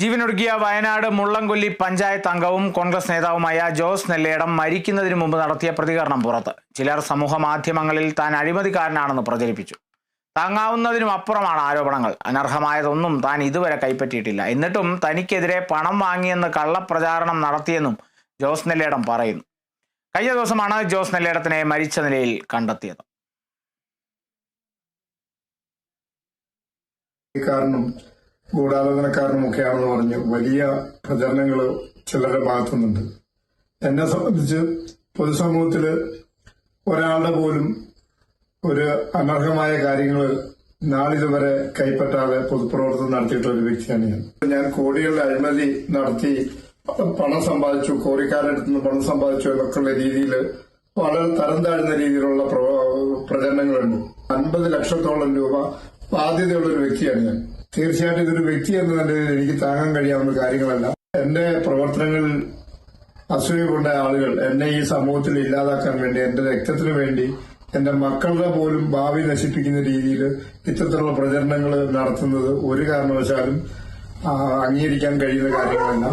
ജീവനൊടുക്കിയ വയനാട് മുള്ളംകൊല്ലി പഞ്ചായത്ത് അംഗവും കോൺഗ്രസ് നേതാവുമായ ജോസ് നെല്ലേടം മരിക്കുന്നതിന് മുമ്പ് നടത്തിയ പ്രതികരണം പുറത്ത്. ചിലർ സമൂഹ മാധ്യമങ്ങളിൽ താൻ അഴിമതിക്കാരനാണെന്ന് പ്രചരിപ്പിച്ചു. താങ്ങാവുന്നതിനും അപ്പുറമാണ് ആരോപണങ്ങൾ. അനർഹമായതൊന്നും താൻ ഇതുവരെ കൈപ്പറ്റിയിട്ടില്ല. എന്നിട്ടും തനിക്കെതിരെ പണം വാങ്ങിയെന്ന് കള്ളപ്രചാരണം നടത്തിയെന്നും ജോസ് നെല്ലേടം പറയുന്നു. കഴിഞ്ഞ ദിവസമാണ് ജോസ് നെല്ലേടത്തിനെ മരിച്ച നിലയിൽ കണ്ടെത്തിയത്. കാരനും ഗൂഢാലോചനക്കാരനും ഒക്കെയാണെന്ന് പറഞ്ഞ് വലിയ പ്രചരണങ്ങൾ ചിലരുടെ ഭാഗത്തുനിന്നുണ്ട്. എന്നെ സംബന്ധിച്ച് പൊതുസമൂഹത്തിൽ ഒരാളുടെ പോലും ഒരു അനർഹമായ കാര്യങ്ങൾ നാളിതുവരെ കൈപ്പറ്റാതെ പൊതുപ്രവർത്തനം നടത്തിയിട്ടുള്ള ഒരു വ്യക്തിയാണ് ഞാൻ ഞാൻ കോടികളുടെ അഴിമതി നടത്തി പണം സമ്പാദിച്ചു കോറിക്കാരുടെ നിന്ന് പണം സമ്പാദിച്ചു എന്നൊക്കെയുള്ള രീതിയിൽ വളരെ തരം താഴ്ന്ന രീതിയിലുള്ള പ്രചരണങ്ങളുണ്ട്. അൻപത് ലക്ഷത്തോളം രൂപ ബാധ്യതയുള്ള ഒരു വ്യക്തിയാണ് ഞാൻ. തീർച്ചയായിട്ടും ഇതൊരു വ്യക്തി എന്ന നിലയിൽ എനിക്ക് താങ്ങാൻ കഴിയാവുന്ന കാര്യങ്ങളല്ല. എന്റെ പ്രവർത്തനങ്ങളിൽ അസൂയ കൊണ്ട ആളുകൾ എന്നെ ഈ സമൂഹത്തിൽ ഇല്ലാതാക്കാൻ വേണ്ടി എന്റെ രക്തത്തിനു വേണ്ടി എന്റെ മക്കളുടെ പോലും ഭാവി നശിപ്പിക്കുന്ന രീതിയിൽ ഇത്തരത്തിലുള്ള പ്രചരണങ്ങൾ നടത്തുന്നത് ഒരു കാരണവശാലും അംഗീകരിക്കാൻ കഴിയുന്ന കാര്യങ്ങളല്ല.